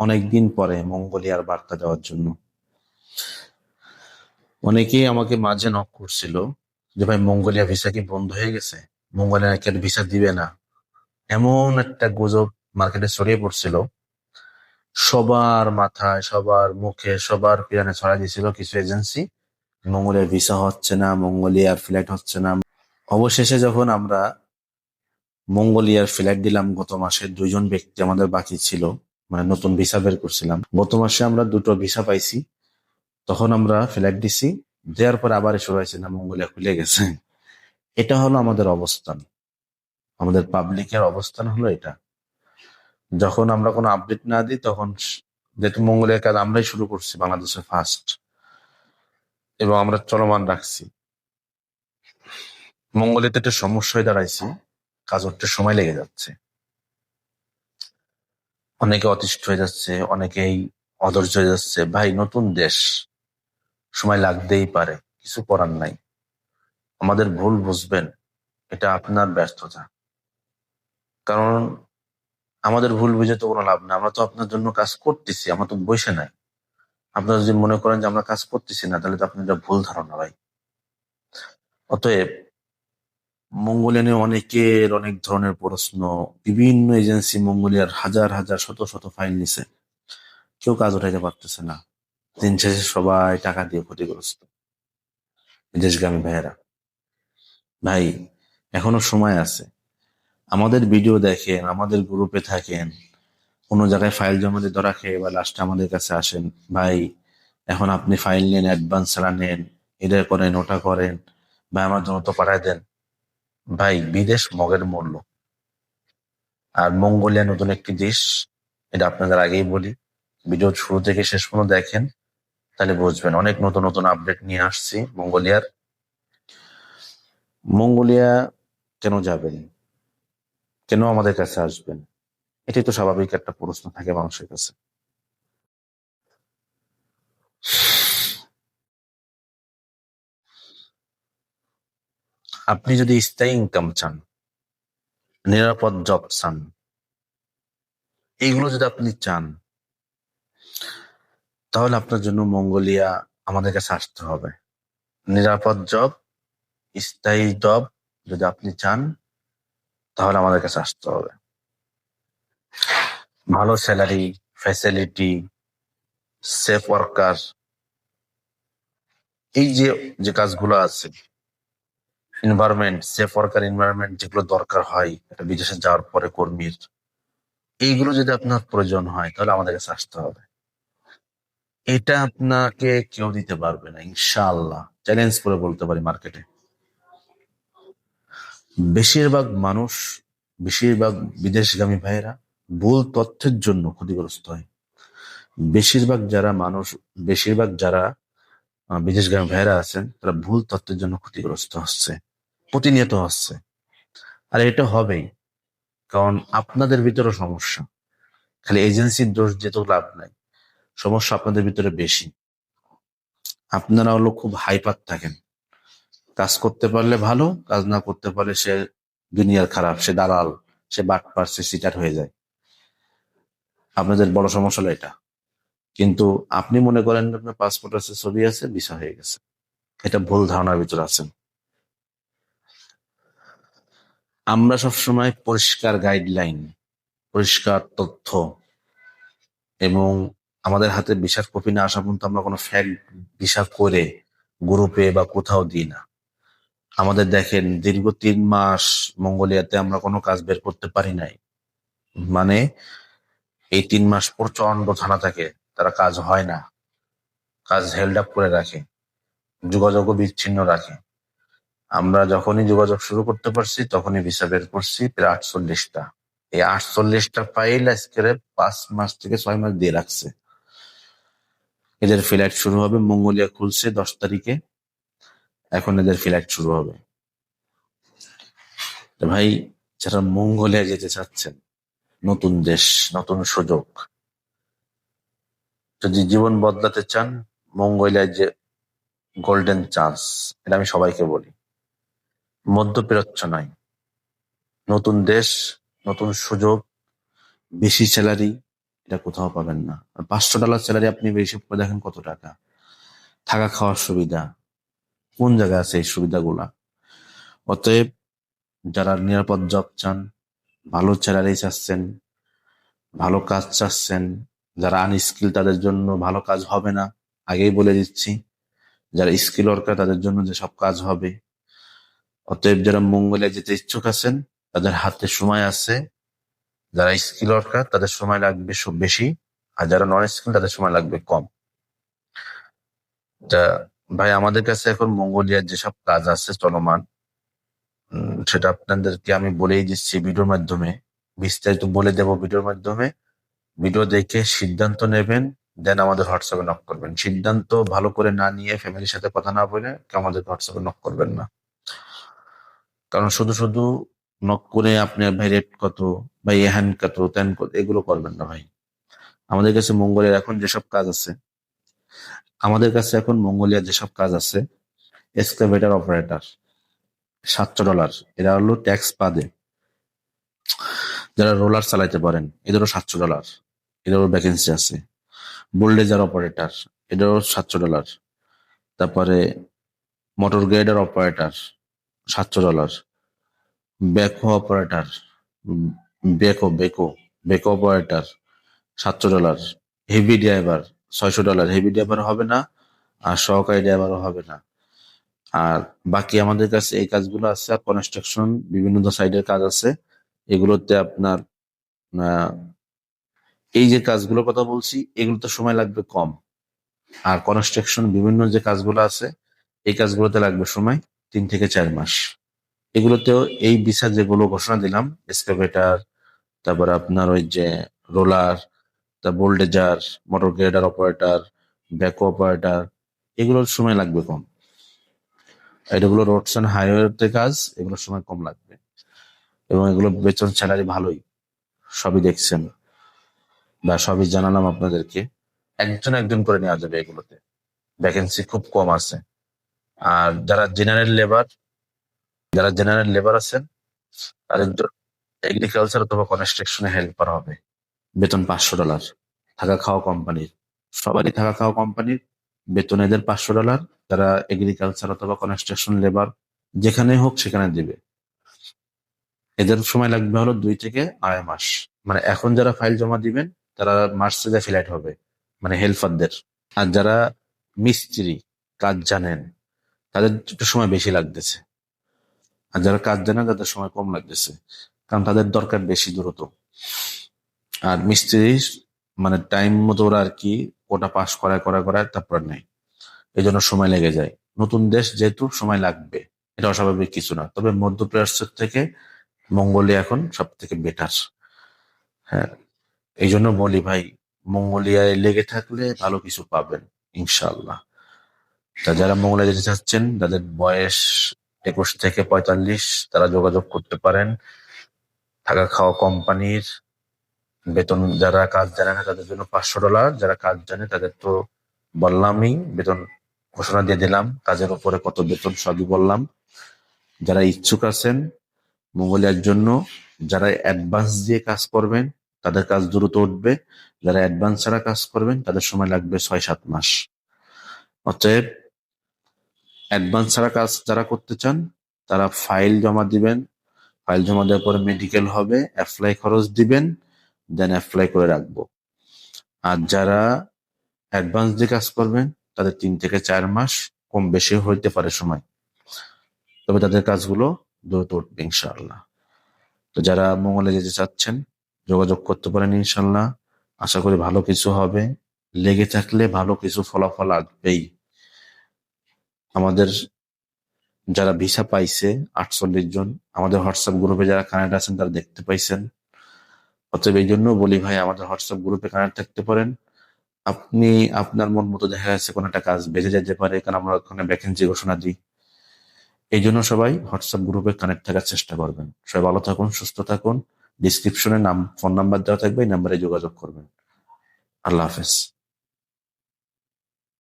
অনেকদিন পরে মঙ্গোলিয়ার বার্তা দেওয়ার জন্য। অনেকেই আমাকে মাঝে নক করছিল যে, ভাই, মঙ্গোলিয়া ভিসা কি বন্ধ হয়ে গেছে? মঙ্গোলিয়া নাকি ভিসা দিবে না? এমন একটা গুজব মার্কেটে ছড়িয়ে পড়ছিল। সবার মাথায়, সবার মুখে, সবার পিরানে ছড়াই দিয়েছিল কিছু এজেন্সি মঙ্গোলিয়ার ভিসা হচ্ছে না, মঙ্গোলিয়ার ফ্লাইট হচ্ছে না। অবশেষে যখন আমরা মঙ্গোলিয়ার ফ্লাইট দিলাম গত মাসে, দুইজন ব্যক্তি আমাদের বাকি ছিল। মানে নতুন ভিসা বের করছিলাম। গত মাসে আমরা দুটো ভিসা পাইছি। তখন আমরা ফ্লাইট দিছি। দেওয়ার পর আবার শুরু হয়েছে না, মঙ্গোলিয়া খুলে গেছে। এটা হলো আমাদের অবস্থান। আমাদের পাবলিকের অবস্থান হলো এটা। যখন আমরা কোনো আপডেট না দিই, তখন যেহেতু মঙ্গোলিয়ার কাজ আমরাই শুরু করছি, বাংলাদেশে ফার্স্ট এবং আমরা চলমান রাখছি। মঙ্গোলিয়াতে একটা সমস্যায় দাঁড়াইছি। কাজ করতে সময় লেগে যাচ্ছে। অনেকে অতিষ্ঠ হয়ে যাচ্ছে, অনেকেই অধৈর্য হয়ে যাচ্ছে। ভাই, নতুন দেশ, সময় লাগতেই পারে, কিছু করার নাই। আমাদের ভুল বুঝবেন, এটা আপনার ব্যর্থতা। কারণ আমাদের ভুল বুঝে তো কোনো লাভ না আমরা তো আপনার জন্য কাজ করতেছি, আমরা তো বসে নাই। আপনারা যদি মনে করেন যে আমরা কাজ করতেছি না, তাহলে তো আপনার ভুল ধারণা ভাই। অতএব মঙ্গোলিয়া নিয়ে অনেকের অনেক ধরনের প্রশ্ন। বিভিন্ন এজেন্সি মঙ্গোলিয়ার হাজার হাজার, শত শত ফাইল নিছে। কেউ কাজ উঠাইতে পারতেছে না। দিন শেষে সবাই টাকা দিয়ে ক্ষতিগ্রস্ত। বিদেশগামী ভাইয়েরা। ভাই, এখনও সময় আছে। আমাদের ভিডিও দেখেন, আমাদের গ্রুপে থাকেন। কোনো জায়গায় ফাইল জমা দিয়ে ধরা খেয়ে বা লাস্টে আমাদের কাছে আসেন। ভাই, এখন আপনি ফাইল নেন, অ্যাডভান্স ছাড়া নেন, এটা করেন, ওটা করেন। ভাই, আমার জন্য তো পাঠায় দেন। ভাই, বিদেশ মগের মূল্য। আর মঙ্গোলিয়া নতুন একটি দেশ, এটা আপনাদের আগেই বলি। ভিডিও শুরু থেকে শেষ পর্যন্ত দেখেন, তাহলে বুঝবেন। অনেক নতুন নতুন আপডেট নিয়ে আসছি মঙ্গোলিয়ার। মঙ্গোলিয়া কেন যাবেন? কেন আমাদের কাছে আসবেন? এটাই তো স্বাভাবিক একটা প্রশ্ন থাকে মানুষের কাছে। আপনি যদি স্থায়ী ইনকাম চান, নিরাপদ জব চান এইগুলো যদি আপনি চান, তাহলে আপনার জন্য মঙ্গোলিয়া আমাদের কাছে আসতে হবে। নিরাপদ জব স্থায়ী জব যদি আপনি চান, তাহলে আমাদের কাছে আসতে হবে। ভালো স্যালারি ফ্যাসিলিটি সেফ ওয়ার্কার এই যে যে কাজগুলো আছে এনভায়রনমেন্ট সেফ ওয়ার্কার এনভায়রনমেন্ট যেগুলো দরকার হয় একটা বিদেশে যাওয়ার পরে কর্মীর, এইগুলো যদি আপনার প্রয়োজন হয়, তাহলে আমাদের কাছে আসতে হবে। এটা আপনাকে কেউ দিতে পারবে না ইনশাল্লাহ চ্যালেঞ্জ করে বলতে পারি মার্কেটে বেশিরভাগ মানুষ, বেশিরভাগ বিদেশগামী ভাইয়েরা ভুল তথ্যের জন্য ক্ষতিগ্রস্ত হয়। বেশিরভাগ যারা মানুষ, বেশিরভাগ যারা বিদেশগামী ভাইয়েরা আছেন, তারা ভুল তথ্যের জন্য ক্ষতিগ্রস্ত হচ্ছে। প্রতিনিয়ত হচ্ছে আর এটা হবেই, কারণ আপনাদের ভিতরে সমস্যা। খালি এজেন্সির দোষ দিয়ে তো লাভ নাই, সমস্যা আপনাদের ভিতরে বেশি। আপনারা হলো খুব হাইপার থাকেন। কাজ করতে পারলে ভালো, কাজ না করতে পারলে সে দুনিয়ার খারাপ, সে দালাল, সে বাটপার সে সিটার হয়ে যায়। আপনাদের বড় সমস্যা হলো এটা। কিন্তু আপনি মনে করেন আপনার পাসপোর্ট আছে, ছবি আছে ভিসা হয়ে গেছে। এটা ভুল ধারণার ভিতরে আছেন। আমরা সবসময় পরিষ্কার গাইডলাইন পরিষ্কার তথ্য এবং আমাদের হাতে ভিসার কপি না আসা পর্যন্ত আমরা কোনো ফ্যাক ভিসা করে গ্রুপে বা কোথাও দিই না। আমাদের দেখেন, দীর্ঘ তিন মাস মঙ্গোলিয়াতে আমরা কোনো কাজ বের করতে পারি নাই। মানে এই তিন মাস প্রচণ্ড থানা থাকে, তারা কাজ হয় না। কাজ হেল্ড আপ করে রাখে, যোগাযোগও বিচ্ছিন্ন রাখে। আমরা যখনই যোগাযোগ শুরু করতে পারছি, তখনই ভিসা বের করছি প্রায় আটচল্লিশটা। এই আটচল্লিশটা ফাইল আজকে পাঁচ মাস থেকে ছয় মাস দিয়ে রাখছে। এদের ফ্লাইট শুরু হবে মঙ্গোলিয়া খুলছে দশ তারিখে। এখন এদের ফ্লাইট শুরু হবে। ভাই, যারা মঙ্গোলিয়া যেতে চাচ্ছেন, নতুন দেশ, নতুন সুযোগ, যদি জীবন বদলাতে চান, মঙ্গোলিয়ায় যে গোল্ডেন চান্স এটা আমি সবাইকে বলি। মধ্যপ্রাচ্য নয় নতুন দেশ, নতুন সুযোগ, বেশি স্যালারি এটা কোথাও পাবেন না। পাঁচশো ডলার স্যালারি আপনি হিসেব করে দেখেন কত টাকা। থাকা খাওয়ার সুবিধা, কোন জায়গায় আছে এই সুবিধাগুলা? অতএব যারা নিরাপদ জব চান, ভালো স্যালারি চাচ্ছেন, ভালো কাজ চাচ্ছেন, যারা আনস্কিল তাদের জন্য ভালো কাজ হবে না, আগেই বলে দিচ্ছি, যারা স্কিল ওয়ার্কার তাদের জন্য যেসব কাজ হবে অতএব যারা মঙ্গলে যেতে ইচ্ছুক আছেন, তাদের হাতে সময় আছে। যারা স্কিল ওয়ার্কার তাদের সময় লাগবে সব বেশি। আর যারা নন স্কিল তাদের সময় লাগবে কম। তা ভাই, আমাদের কাছে এখন মঙ্গোলিয়ার যেসব কাজ আছে চলমান সেটা আপনাদেরকে আমি বলেই দিচ্ছি ভিডিওর মাধ্যমে। বিস্তারিত বলে দেব ভিডিওর মাধ্যমে। ভিডিও দেখে সিদ্ধান্ত নেবেন, দেন আমাদের হোয়াটসঅ্যাপে নক করবেন। সিদ্ধান্ত ভালো করে না নিয়ে ফ্যামিলির সাথে কথা না বলে আমাদের হোয়াটসঅ্যাপে নক করবেন না। কারণ শুধু শুধু নক করে আপনার ভাই রেট কত ভাই হ্যান কত ত্যান কত, এগুলো করবেন না ভাই। আমাদের কাছে মঙ্গলের এখন যেসব কাজ আছে, আমাদের কাছে এখন মঙ্গোলিয়ার যেসব কাজ আছে এক্সকাভেটার অপারেটর সাতশো ডলার এরা হলো ট্যাক্স পাদে যারা রোলার চালাইতে পারেন, এদেরও সাতশো ডলার এদেরও ভ্যাকেন্সি আছে। বোল্ডেজার অপারেটর এদেরও সাতশো ডলার তারপরে মোটর গ্রেডার অপারেটর সাতশো dollar backhoe operator backhoe backhoe backhoe operator সাতশো ডলার হেভি ড্রাইভার ছয়শো ডলার হেভি ড্রাইভার হবে না, আর সহকারী ড্রাইভারও হবে না। আর বাকি আমাদের কাছে এই কাজগুলো আছে, আর কনস্ট্রাকশন বিভিন্ন সাইডের কাজ আছে। এগুলোতে আপনার এই যে কাজগুলোর কথা বলছি, এগুলোতে সময় লাগবে কম। আর কনস্ট্রাকশন বিভিন্ন যে কাজগুলো আছে, এই কাজগুলোতে লাগবে সময়। তিন থেকে চার মাস। এগুলোতেও এই ভিসা যেগুলো ঘোষণা দিলাম, এক্সকাভেটার, তারপর আপনার ওই যে রোলার, তা bulldozer, motor grader operator, backhoe operator, এগুলোর সময় লাগবে কম। এগুলো রোডস অ্যান্ড হাইওয়েতে কাজ, এগুলোর সময় কম লাগবে। এবং এগুলো বেতন স্যালারি ভালোই, সবই দেখছেন বা সবই জানালাম আপনাদেরকে। একজন একজন করে নেওয়া যাবে এগুলোতে। ভ্যাকেন্সি খুব কম আছে। আর যারা জেনারেল লেবার যারা জেনারেল লেবার আছেন, তাদের এগ্রিকালচার অথবা কনস্ট্রাকশনে হেল্পার হবে। বেতন পাঁচশো ডলার থাকা খাওয়া কোম্পানির সবারই থাকা খাওয়া কোম্পানির বেতন এদের পাঁচশো ডলার যারা এগ্রিকালচার অথবা কনস্ট্রাকশন লেবার যেখানে হোক সেখানে দিবে। এদের সময় লাগবে হলো দুই থেকে আড়াই মাস। মানে এখন যারা ফাইল জমা দিবেন, তারা মার্চে ফ্লাইট হবে মানে হেল্পারদের আর যারা মিস্ত্রি, কাজ জানেন তাদের একটু সময় বেশি লাগতেছে। আর যারা কাজ দেয় না, তাদের সময় কম লাগতেছে। কারণ তাদের দরকার বেশি দ্রুত। আর মিস্ত্রি মানে টাইম মতো ওরা আর কি ওটা পাস করায় করা করায়, তারপর নেই। এই জন্য সময় লেগে যায়। নতুন দেশ যেহেতু সময় লাগবে, এটা অস্বাভাবিক কিছু না। তবে মধ্যপ্রাচ্যের থেকে মঙ্গোলিয়া এখন সব থেকে বেটার হ্যাঁ এই জন্য বলি ভাই, মঙ্গোলিয়ায় লেগে থাকলে ভালো কিছু পাবেন ইনশাল্লাহ তা যারা মঙ্গোলিয়া যেতে চাচ্ছেন, তাদের বয়স একুশ থেকে পঁয়তাল্লিশ, তারা যোগাযোগ করতে পারেন। থাকা খাওয়া কোম্পানির বেতন, যারা কাজ জানে না তাদের জন্য পাঁচশো ডলার, যারা কাজ জানে তাদের তো বললামই, বেতন ঘোষণা দিয়ে দিলাম, কাজের উপরে কত বেতন সবই বললাম। যারা ইচ্ছুক আছেন মঙ্গোলিয়ার জন্য, যারা অ্যাডভান্স দিয়ে কাজ করবেন, তাদের কাজ দ্রুত উঠবে। যারা অ্যাডভান্স ছাড়া কাজ করবেন, তাদের সময় লাগবে ছয় সাত মাস। অতএব অ্যাডভান্স ছাড়া কাজ, যারা করতে চান, তারা ফাইল জমা দিবেন। ফাইল জমা দেওয়ার পরে মেডিকেল হবে অ্যাপ্লাই খরচ দিবেন দেন অ্যাপ্লাই করে রাখব। আর যারা অ্যাডভান্স দিয়ে কাজ করবেন, তাদের তিন থেকে চার মাস কম বেশি হইতে পারে সময়। তবে তাদের কাজগুলো দ্রুত উঠবে, ইনশাআল্লাহ। তো যারা মঙ্গলে যেতে চাচ্ছেন, যোগাযোগ করতে পারেন ইনশাল্লাহ আশা করি ভালো কিছু হবে। লেগে থাকলে ভালো কিছু ফলাফল আসবেই। আমাদের যারা ভিসা পাইছে, আটচল্লিশ জন, আমাদের হোয়াটসঅ্যাপ গ্রুপে যারা কানেক্ট আছেন, তারা দেখতে পাইছেন। অতএব এই জন্য বলি ভাই, আমাদের হোয়াটসঅ্যাপ গ্রুপে কানেক্ট থাকতে পারেন। আপনি, আপনার মন মতো দেখা যাচ্ছে কোনো একটা কাজ বেঁচে যেতে পারে, কারণ আমরা ওখানে ভ্যাকেন্সি ঘোষণা দিই। এই জন্য সবাই হোয়াটসঅ্যাপ গ্রুপে কানেক্ট থাকার চেষ্টা করবেন। সবাই ভালো থাকুন, সুস্থ থাকুন। ডিসক্রিপশনে নাম ফোন নাম্বার দেওয়া থাকবে, এই নাম্বারে যোগাযোগ করবেন। আল্লাহ হাফেজ।